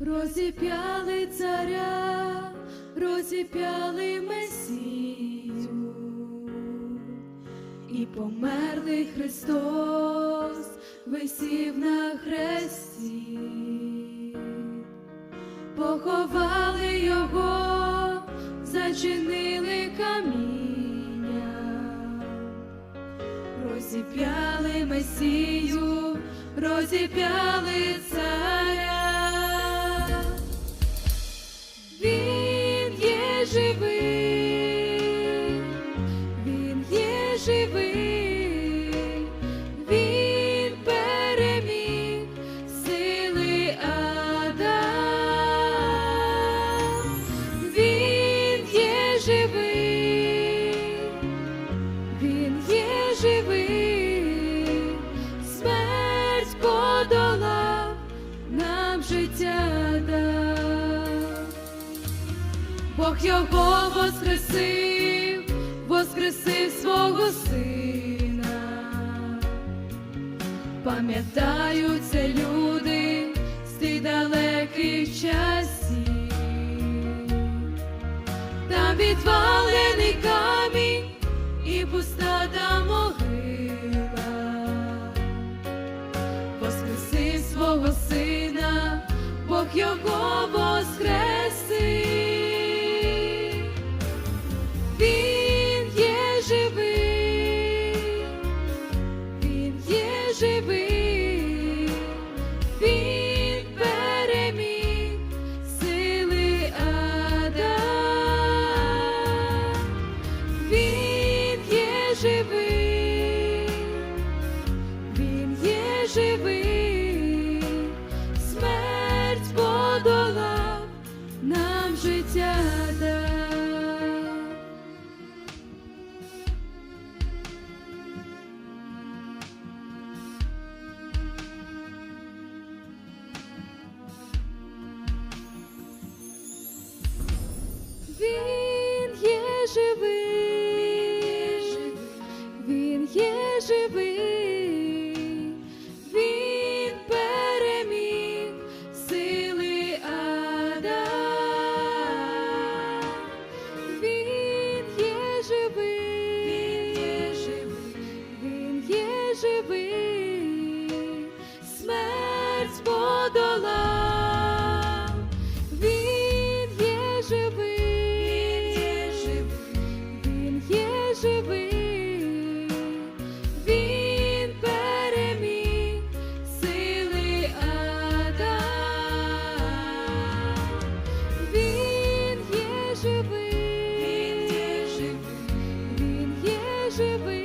розіп'яли царя, розіп'яли Месію, і померлий Христос висів на хресті, поховали його, зачинили каміння, розіп'яли Месію, розіп'яли царя. Життя дав. Бог його воскресив, воскресив свого сина. Пам'ятаються люди з тих далеких часів, там відвалений камінь і пуста та могила. живий, він переміг сили він є живий, він є живий. живий, він є живий, він переміг сили він є живий, він є живий. живи.